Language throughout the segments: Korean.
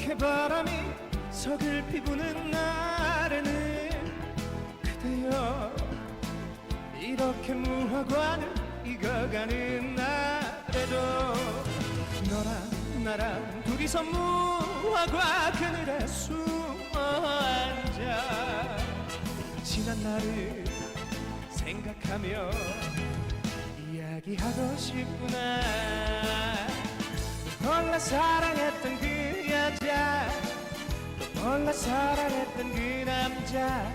이렇게 바람이 서글피 부는 날에는 그대여. 이렇게 무화과를 익어가는 날에도 너랑 나랑 둘이서 무화과 그늘에 숨어 앉아. 지난 날을 생각하며 이야기하고 싶구나. 몰라 사랑했던 그 몰라 사랑했던 그 남자.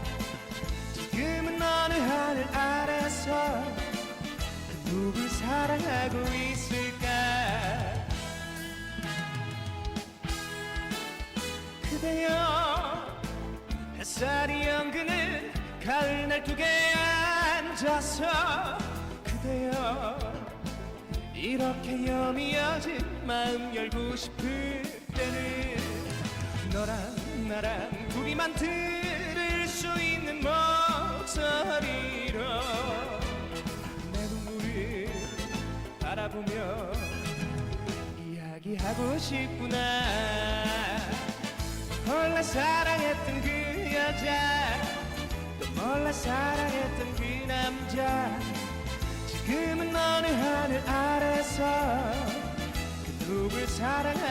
지금은 어느 하늘 아래서 그 누굴 사랑하고 있을까? 그대여 햇살이 연그는 가을 날두개에 앉아서 그대여 이렇게 여미어진 마음 열고 싶을 때는 너랑 나랑 둘이만 들을 수 있는 목소리로 내 눈물을 바라보며 이야기하고 싶구나. 몰라 사랑했던 그 여자 또 몰라 사랑했던 그 남자. 지금은 어느 하늘 아래서 그 누굴 사랑하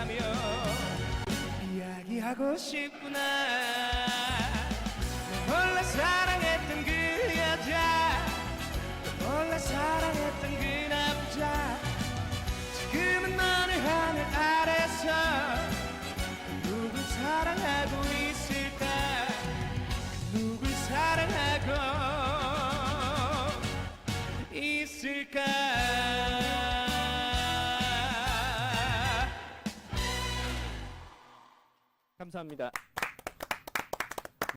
생각하며 이야기하고 싶구나. 몰라 사랑했던 그 여자 또 몰라 사랑했던 그 남자 감사합니다.